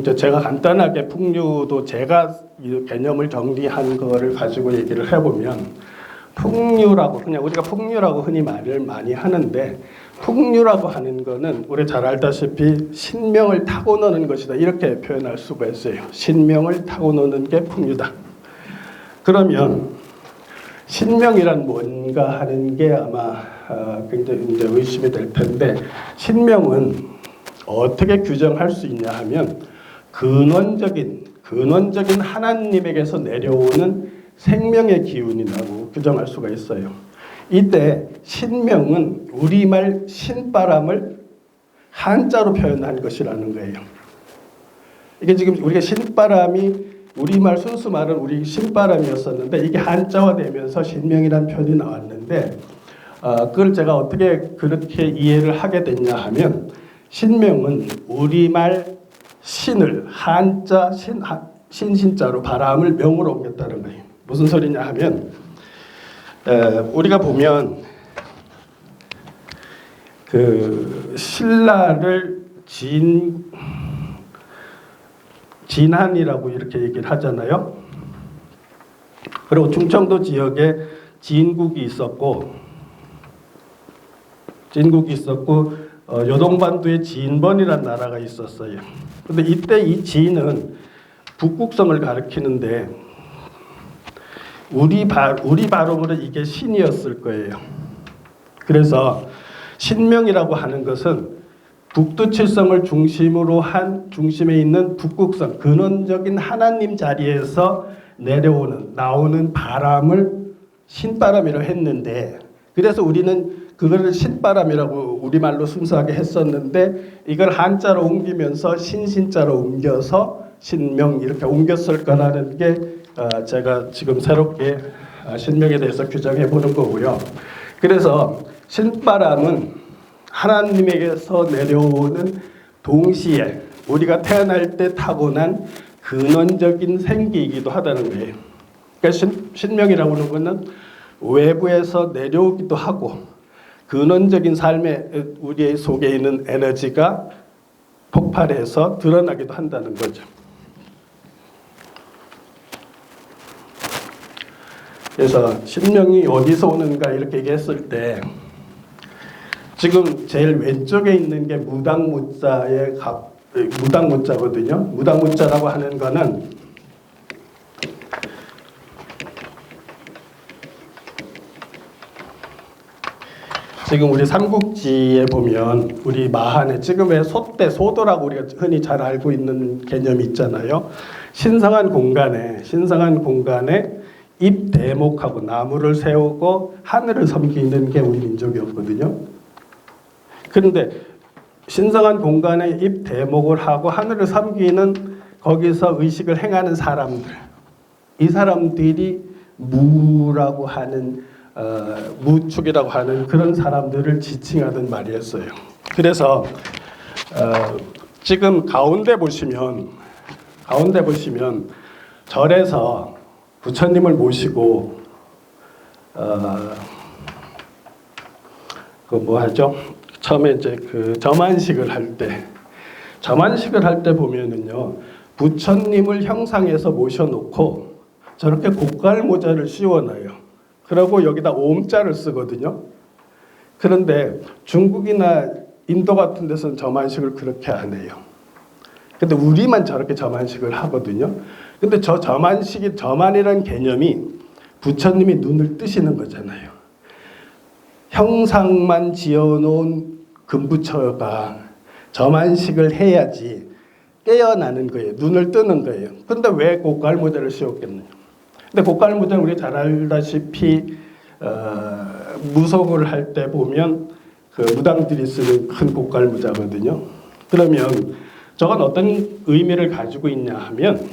이제 제가 간단하게 풍류도 제가 이 개념을 정리한 거를 가지고 얘기를 해보면 풍류라고 그냥 우리가 풍류라고 흔히 말을 많이 하는데 풍류라고 하는 거는 우리 잘 알다시피 신명을 타고 노는 것이다 이렇게 표현할 수가 있어요. 신명을 타고 노는 게 풍류다. 그러면 신명이란 뭔가 하는 게 아마 아, 굉장히 이제 의심이 될 텐데 신명은 어떻게 규정할 수 있냐 하면 근원적인 근원적인 하나님에게서 내려오는 생명의 기운이라고 규정할 수가 있어요. 이때 신명은 우리말 신바람을 한자로 표현한 것이라는 거예요. 이게 지금 우리가 신바람이 우리말 순수 말은 우리 신바람이었었는데 이게 한자화되면서 신명이라는 표현이 나왔는데 어, 그걸 제가 어떻게 그렇게 이해를 하게 됐냐 하면 신명은 우리말 신을 한자 신 하- 신신자로 바람을 명으로 옮겼다는 거예요. 무슨 소리냐 하면 에, 우리가 보면 그 신라를 진 진한이라고 이렇게 얘기를 하잖아요. 그리고 충청도 지역에 진국이 있었고 진국이 있었고 어, 요동반도에 진번이라는 나라가 있었어요. 근데 이때 이 진은 북국성을 가리키는데 우리 발 우리 발음으로 이게 신이었을 거예요. 그래서 신명이라고 하는 것은 북두칠성을 중심으로 한 중심에 있는 북극성 근원적인 하나님 자리에서 내려오는 나오는 바람을 신바람이라고 했는데 그래서 우리는 그거를 신바람이라고 우리말로 순수하게 했었는데 이걸 한자로 옮기면서 신신자로 옮겨서 신명 이렇게 옮겼을 거라는 게 어, 제가 지금 새롭게 어, 신명에 대해서 규정해 보는 거고요. 그래서 신바람은 하나님에게서 내려오는 동시에 우리가 태어날 때 타고난 근원적인 생기이기도 하다는 거예요. 그러니까 신, 신명이라고 하는 것은 외부에서 내려오기도 하고 근원적인 삶에 우리 속에 있는 에너지가 폭발해서 드러나기도 한다는 거죠. 그래서 신명이 어디서 오는가 이렇게 얘기했을 때 지금 제일 왼쪽에 있는 게 무당무자의 갑 무당무자거든요. 무당무자라고 하는 거는 지금 우리 삼국지에 보면 우리 마한에 지금의 소대 소도라고 우리가 흔히 잘 알고 있는 개념이 있잖아요. 신성한 공간에 신성한 공간에 잎 대목하고 나무를 세우고 하늘을 섬기는 게 우리 민족이었거든요. 그런데 신성한 공간에 잎 대목을 하고 하늘을 섬기는 거기서 의식을 행하는 사람들 이 사람들이 무라고 하는 어, 무축이라고 하는 그런 사람들을 지칭하던 말이었어요. 그래서 어, 지금 가운데 보시면 가운데 보시면 절에서 부처님을 모시고 어, 그뭐 하죠? 처음에 이제 그 점안식을 할 때 점안식을 할 때 보면은요 부처님을 형상해서 모셔놓고 저렇게 고깔 모자를 씌워놔요. 그리고 여기다 옴자를 쓰거든요. 그런데 중국이나 인도 같은 데서는 점안식을 그렇게 안 해요. 근데 우리만 저렇게 점안식을 하거든요. 근데 저 점안식이 점안이라는 개념이 부처님이 눈을 뜨시는 거잖아요. 형상만 지어놓은 금부처가 점안식을 해야지 깨어나는 거예요. 눈을 뜨는 거예요. 근데 왜 고깔 모자를 씌웠겠느냐? 근데 고깔 모자는 우리 잘 알다시피 어, 무속을 할 때 보면 그 무당들이 쓰는 큰 고깔 모자거든요. 그러면 저건 어떤 의미를 가지고 있냐 하면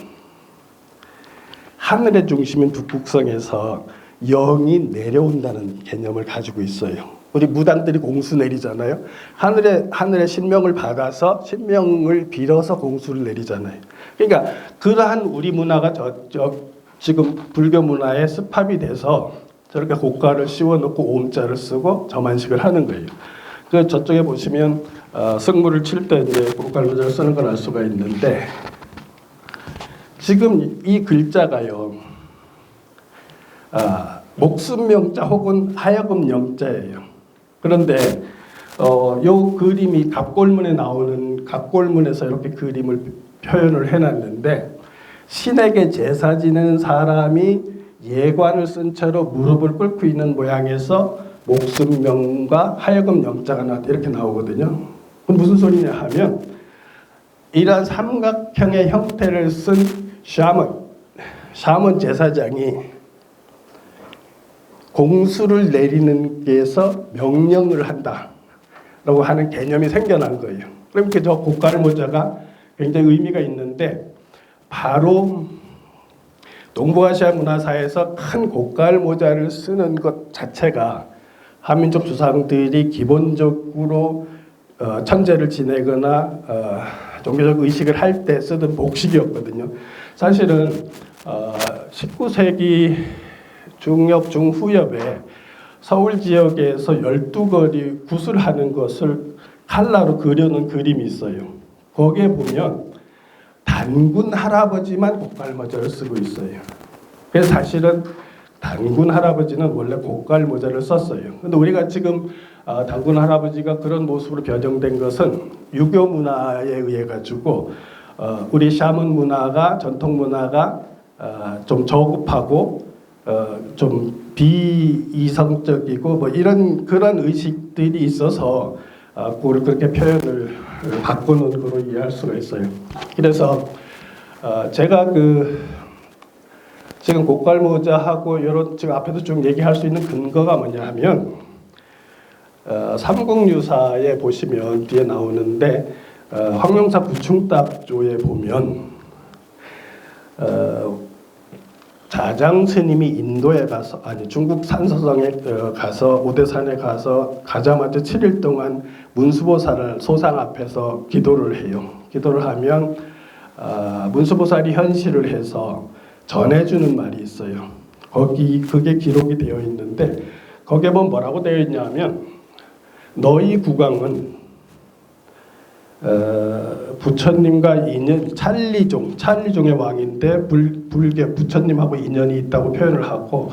하늘의 중심인 북극성에서 영이 내려온다는 개념을 가지고 있어요. 우리 무당들이 공수 내리잖아요. 하늘의 하늘의 신명을 받아서 신명을 빌어서 공수를 내리잖아요. 그러니까 그러한 우리 문화가 저, 저 지금 불교 문화에 습합이 돼서 저렇게 고가를 씌워놓고 옴자를 쓰고 점안식을 하는 거예요. 그 저쪽에 보시면 어, 승무를 칠 때 이제 고가를 쓰는 걸 알 수가 있는데 지금 이 글자가요. 아, 목숨 명자 혹은 하여금 영자예요. 그런데 어, 요 그림이 갑골문에 나오는 갑골문에서 이렇게 그림을 표현을 해놨는데 신에게 제사 지내는 사람이 예관을 쓴 채로 무릎을 꿇고 있는 모양에서 목숨명과 하여금 영자가 나 이렇게 나오거든요. 무슨 소리냐 하면 이러한 삼각형의 형태를 쓴 샤먼, 샤먼 제사장이 공수를 내리는 게서 명령을 한다라고 하는 개념이 생겨난 거예요. 그럼 그저 고깔 모자가 굉장히 의미가 있는데 바로 동부아시아 문화사에서 큰 고깔 모자를 쓰는 것 자체가 한민족 조상들이 기본적으로 어, 천재를 지내거나 어, 종교적 의식을 할 때 쓰던 복식이었거든요. 사실은 어, 19세기 중엽 중후엽에 서울 지역에서 12거리 구슬하는 것을 칼라로 그려놓은 그림이 있어요. 거기에 보면 단군 할아버지만 고깔모자를 쓰고 있어요. 그래서 사실은 단군 할아버지는 원래 고깔 모자를 썼어요. 근데 우리가 지금 어, 단군 할아버지가 그런 모습으로 변형된 것은 유교 문화에 의해 가지고 어, 우리 샤먼 문화가 전통 문화가 어, 좀 저급하고 어, 좀 비이성적이고 뭐 이런 그런 의식들이 있어서 어, 그걸 그렇게 표현을 바꾸는 거로 이해할 수가 있어요. 그래서 어, 제가 그 지금 고깔모자하고 이런 지금 앞에도 좀 얘기할 수 있는 근거가 뭐냐 하면 어, 삼국유사에 보시면 뒤에 나오는데 어, 황룡사 부충답조에 보면 어, 자장 스님이 인도에 가서 아니 중국 산서성에 어, 가서 오대산에 가서 가자마자 7일 동안 문수보살을 소상 앞에서 기도를 해요. 기도를 하면 어, 문수보살이 현실을 해서 전해주는 말이 있어요. 거기 그게 기록이 되어 있는데 거기에 보면 뭐라고 되어 있냐면 너희 국왕은 어, 부처님과 인연 찰리종 찰리종의 왕인데 불, 불교 부처님하고 인연이 있다고 표현을 하고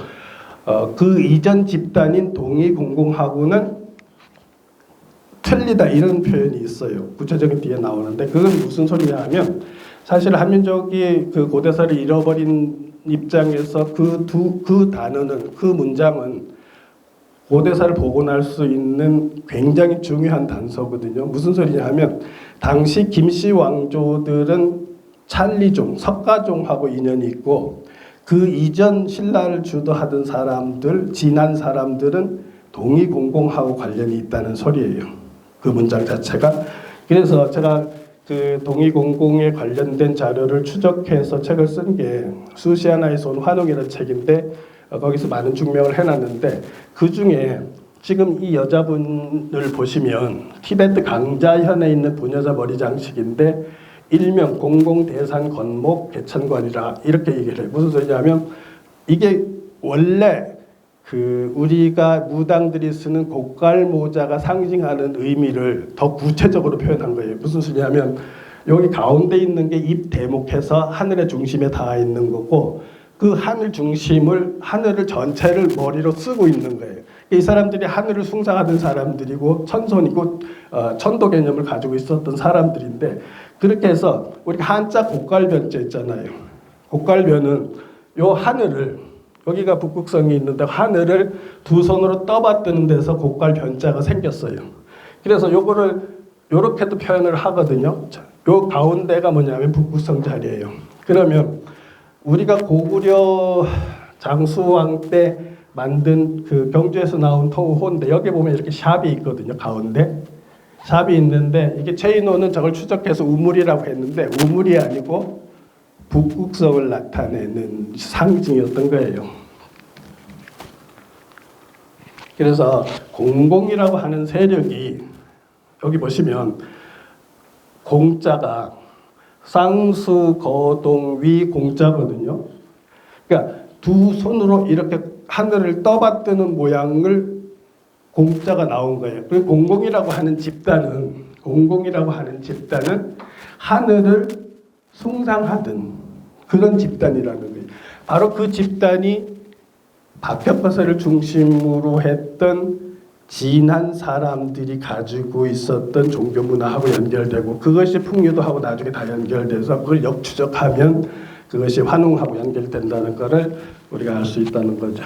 어, 그 이전 집단인 동의공공하고는 틀리다 이런 표현이 있어요. 구체적인 뒤에 나오는데 그건 무슨 소리냐 하면 사실 한민족이 그 고대사를 잃어버린 입장에서 그 두그 단어는 그 문장은 고대사를 복원할 수 있는 굉장히 중요한 단서거든요. 무슨 소리냐 하면 당시 김씨 왕조들은 찰리종, 석가종하고 인연이 있고 그 이전 신라를 주도하던 사람들, 지난 사람들은 동의공공하고 관련이 있다는 소리예요. 그 문장 자체가. 그래서 제가 그 동의공공에 관련된 자료를 추적해서 책을 쓴 게 수시아나에서 온 환웅이라는 책인데 어, 거기서 많은 증명을 해놨는데 그 중에 지금 이 여자분을 보시면 티베트 강자현에 있는 부녀자 머리 장식인데 일명 공공대산 건목 개천관이라 이렇게 얘기를 해요. 무슨 소리냐면 이게 원래 그 우리가 무당들이 쓰는 고깔 모자가 상징하는 의미를 더 구체적으로 표현한 거예요. 무슨 소리냐면 여기 가운데 있는 게 입 대목해서 하늘의 중심에 닿아 있는 거고 그 하늘 중심을 하늘을 전체를 머리로 쓰고 있는 거예요. 이 사람들이 하늘을 숭상하던 사람들이고 천손이고 어, 천도 개념을 가지고 있었던 사람들인데 그렇게 해서 우리가 한자 곡갈변자 있잖아요. 곡갈변은 요 하늘을 여기가 북극성이 있는데 하늘을 두 손으로 떠받드는 데서 곡갈변자가 생겼어요. 그래서 요거를 요렇게도 표현을 하거든요. 자, 요 가운데가 뭐냐면 북극성 자리예요. 그러면 우리가 고구려 장수왕 때 만든 그 경주에서 나온 토호인데 여기 보면 이렇게 샵이 있거든요 가운데 샵이 있는데 이게 체인호는 저걸 추적해서 우물이라고 했는데 우물이 아니고 북극성을 나타내는 상징이었던 거예요. 그래서 공공이라고 하는 세력이 여기 보시면 공자가 쌍수 거동 위 공자거든요. 그러니까 두 손으로 이렇게 하늘을 떠받드는 모양을 공자가 나온 거예요. 그리고 공공이라고 하는 집단은 공공이라고 하는 집단은 하늘을 숭상하든 그런 집단이라는 거예요. 바로 그 집단이 박혁거세를 중심으로 했던 진한 사람들이 가지고 있었던 종교 문화하고 연결되고 그것이 풍류도하고 나중에 다 연결돼서 그걸 역추적하면 그것이 환웅하고 연결된다는 것을 우리가 알 수 있다는 거죠.